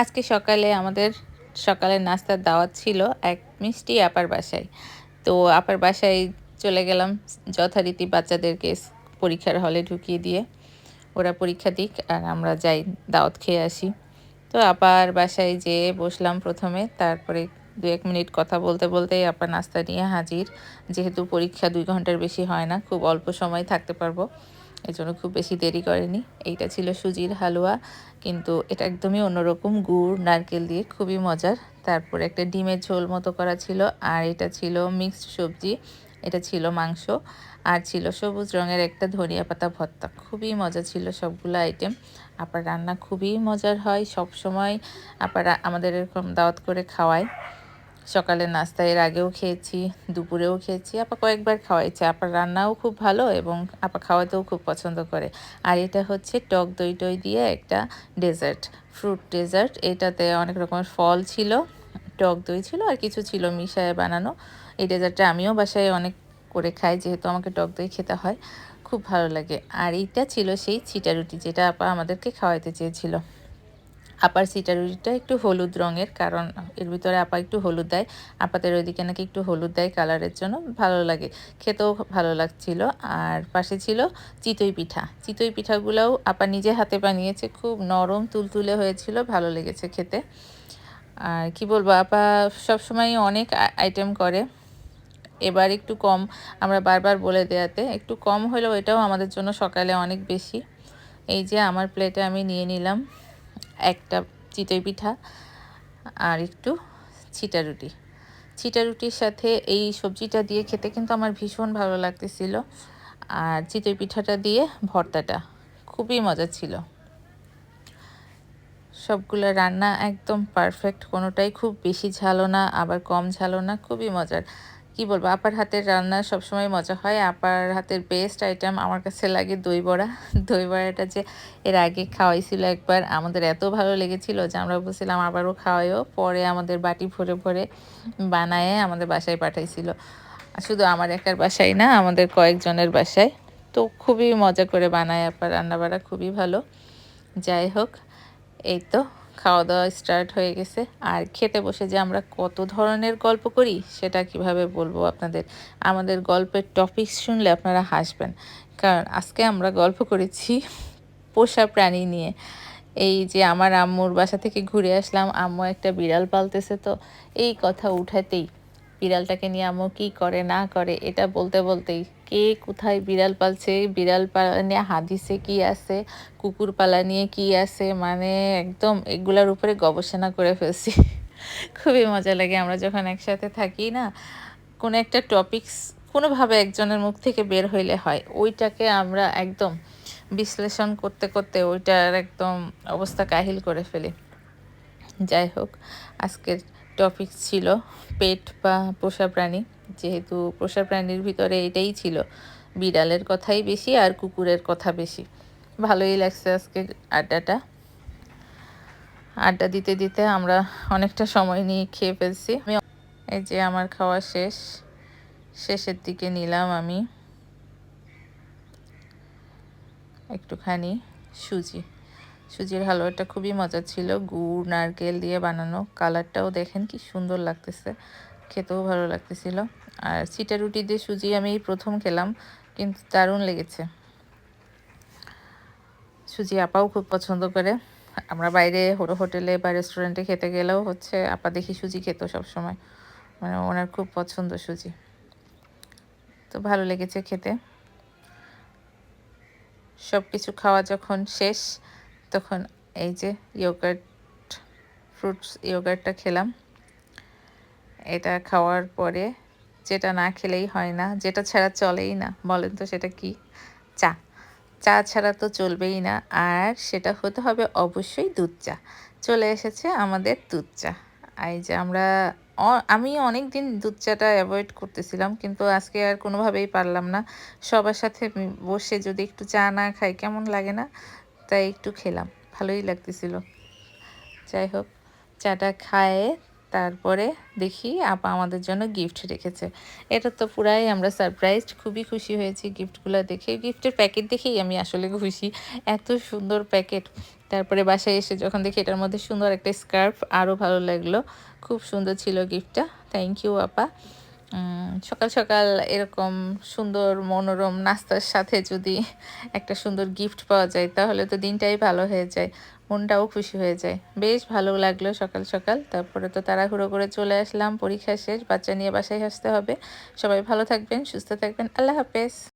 আজকে সকালে আমাদের সকালের নাস্তার দাওয়াত ছিল এক মিষ্টি আপার বাসায়। তো আপার বাসায় চলে গেলাম যথারীতি বাচ্চাদেরকে পরীক্ষার হলে ঢুকিয়ে দিয়ে। ওরা পরীক্ষা দিক আর আমরা যাই দাওয়াত খেয়ে আসি। তো আপার বাসায় যেয়ে বসলাম প্রথমে, তারপরে দু এক মিনিট কথা বলতে বলতেই আপা নাস্তা নিয়ে হাজির। যেহেতু পরীক্ষা দুই ঘণ্টার বেশি হয় না, খুব অল্প সময় থাকতে পারব। এই জন্য খুব বেশি দেরি করেনি। এইটা ছিল সুজির হালুয়া, কিন্তু এটা একদমই অন্যরকম গুড়, নারকেল দিয়ে খুবই মজার। তারপর একটা ডিমের ঝোল মতো করা ছিল, আর এটা ছিল মিক্সড সবজি, এটা ছিল মাংস, আর ছিল সবুজ রঙের একটা ধনিয়া পাতা ভর্তা। খুবই মজা ছিল সবগুলো আইটেম আপার রান্না খুবই মজার হয় সব সময় আপারা আমাদের এরকম দাওয়াত করে খাওয়ায়। সকালের নাস্তা এর আগেও খেয়েছি, দুপুরেও খেয়েছি। আপা কয়েকবার খাওয়াইছে। আপার রান্নাও খুব ভালো এবং আপা খাওয়াতেও খুব পছন্দ করে। আর এটা হচ্ছে টক দই টই দিয়ে একটা ডেজার্ট, ফ্রুট ডেজার্ট। এটাতে অনেক রকমের ফল ছিল, টক দই ছিল আর কিছু ছিল মিশায় বানানো। এই ডেজার্টটা আমিও বাসায় অনেক করে খাই, যেহেতু আমাকে টক দই খেতে হয়। খুব ভালো লাগে। আর এইটা ছিল সেই ছিটা রুটি, যেটা আপা আমাদেরকে খাওয়াইতে চেয়েছিল। আপার সিটারুটিটা একটু হলুদ রঙের, কারণ এর ভিতরে আপা একটু হলুদ দেয় আপাতের ওইদিকে নাকি একটু হলুদ দেয় কালারের জন্য, ভালো লাগে। খেতেও ভালো লাগছিল। আর পাশে ছিল চিতই পিঠা। চিতই পিঠাগুলোও আপা নিজে হাতে বানিয়েছে, খুব নরম তুলতুলে হয়েছিল, ভালো লেগেছে খেতে। আর কি বলব, আপা সবসময় অনেক আইটেম করে। এবার একটু কম, আমরা বারবার বলে দেয়াতে, একটু কম হলেও এটাও আমাদের জন্য সকালে অনেক বেশি। এই যে আমার প্লেটে আমি নিয়ে নিলাম। একটা চিতই পিঠা আর একটু ছিটা রুটি। ছিটা রুটির সাথে এই সবজিটা দিয়ে খেতে কিন্তু আমার ভীষণ ভালো লাগতেছিল। আর চিতই পিঠাটা দিয়ে ভর্তাটা খুবই মজা ছিল। সবগুলো রান্না একদম পারফেক্ট কোনোটাই খুব বেশি ঝালো না, আবার কম ঝালো না, খুবই মজার। কি বলব? আপার হাতের রান্না সবসময় মজা হয়। আপার হাতের বেস্ট আইটেম আমার কাছে লাগে দই বড়া। দই বড়াটা যে এর আগে খাওয়াইছিল একবার, আমাদের এত ভালো লেগেছিল যে আমরা বলছিলাম আবারও খাওয়াইও। পরে আমাদের বাটি ভরে ভরে বানায় আমাদের বাসায় পাঠাইছিল। শুধু আমার একার বাসায় না, আমাদের কয়েকজনের বাসায়। তো খুবই মজা করে বানায় আপার রান্নাবাড়া, খুবই ভালো। যাই হোক, এই তো। খাওয়া দাওয়া স্টার্ট হয়ে গেছে। আর খেতে বসে যে আমরা কত ধরনের গল্প করি, সেটা কীভাবে বলব আপনাদের? আমাদের গল্পের টপিক শুনলে আপনারা হাসবেন। কারণ আজকে আমরা গল্প করেছি পোষা প্রাণী নিয়ে। এই যে আমার আম্মুর বাসা থেকে ঘুরে আসলাম, আম্মু একটা বিড়াল পালতেছে তো, এই কথা উঠাতেই বিড়ালটাকে নিয়ে আম্মু কী করে, না করে, এটা বলতে বলতেই কে কোথায় বিড়াল পালছে, বিড়াল পালা নিয়ে হাদিসে কি আছে, কুকুর পালা নিয়ে কি আছে মানে একদম এগুলার উপরে গবেষণা করে ফেলছি। খুবই মজা লাগে, আমরা যখন একসাথে থাকি না, কোনো একটা টপিকস কোনোভাবে একজনের মুখ থেকে বের হইলে হয়, ওইটাকে আমরা একদম বিশ্লেষণ করতে করতে ওইটার একদম অবস্থা কাহিল করে ফেলি। যাই হোক, আজকের টপিক ছিল, পেট বা পোষা প্রাণী। যেহেতু পোষা প্রাণীর ভিতরে এটাই ছিল, বিড়ালের কথাই বেশি আর কুকুরের কথা বেশি। ভালোই লাগছে আজকে আড্ডাটা। আড্ডা দিতে দিতে আমরা অনেকটা সময় নিয়ে খেয়ে ফেলছি। আমি এই যে আমার খাওয়া শেষ, শেষের দিকে নিলাম আমি একটুখানি সুজি। সুজির হালুয়াটা খুবই মজা ছিল। গুড়, নারকেল দিয়ে বানানো কালারটাও দেখেন কি সুন্দর লাগতেছে। খেতেও ভালো লাগতেছিল। আর চিটা রুটি দিয়ে সুজি আমি প্রথম খেলাম, কিন্তু দারুণ লেগেছে। সুজি আপাও খুব পছন্দ করে। আমরা বাইরে হোটেলে বা রেস্টুরেন্টে খেতে গেলেও হচ্ছে আপা দেখি সুজি খেত সবসময়। মানে ওনার খুব পছন্দ সুজি। তো ভালো লেগেছে খেতে। সব কিছু খাওয়া যখন শেষ তখন এই যে ইয়োগার্ট ফ্রুটস ইয়োগার্টটা খেলাম। এটা খাওয়ার পরে যেটা না খেলেই হয় না, যেটা ছাড়া চলেই না, বলেন তো সেটা কি? চা। চা ছাড়া তো চলবেই না, আর সেটা হতে হবে অবশ্যই দুধ চা। চলে এসেছে আমাদের দুধ চা। এই যে আমরা আমি অনেক দিন দুধ চাটা অ্যাভয়েড করতেছিলাম, কিন্তু আজকে আর কোনোভাবেই পারলাম না। সবার সাথে বসে যদি একটু চা না খাই, কেমন লাগে না? তাই একটু খেলাম। ভালোই লাগতেছিল। যাই হোক, চাটা খায়ে তারপরে দেখি আপা আমাদের জন্য গিফট রেখেছে। এটা তো পুরাই আমরা সারপ্রাইজড খুবই খুশি হয়েছি গিফটগুলো দেখে। গিফটের প্যাকেট দেখেই আমি আসলে খুশি। এত সুন্দর প্যাকেট তারপরে বাসায় এসে যখন দেখি এটার মধ্যে সুন্দর একটা স্কার্ফ আরও ভালো লাগল। খুব সুন্দর ছিল গিফটটা থ্যাংক ইউ আপা। সকাল সকাল এরকম সুন্দর মনোরম নাস্তার সাথে যদি একটা সুন্দর গিফট পাওয়া যায়, তাহলে তো দিনটাই ভালো হয়ে যায়, মনটাও খুশি হয়ে যায়। বেশ ভালো লাগল সকাল সকাল, তারপরে তো তাড়াহুড়ো করে চলে আসলাম পরীক্ষা শেষ, বাচ্চা নিয়ে বাসায় আসতে হবে। সবাই ভালো থাকবেন, সুস্থ থাকবেন, আল্লাহ হাফেজ।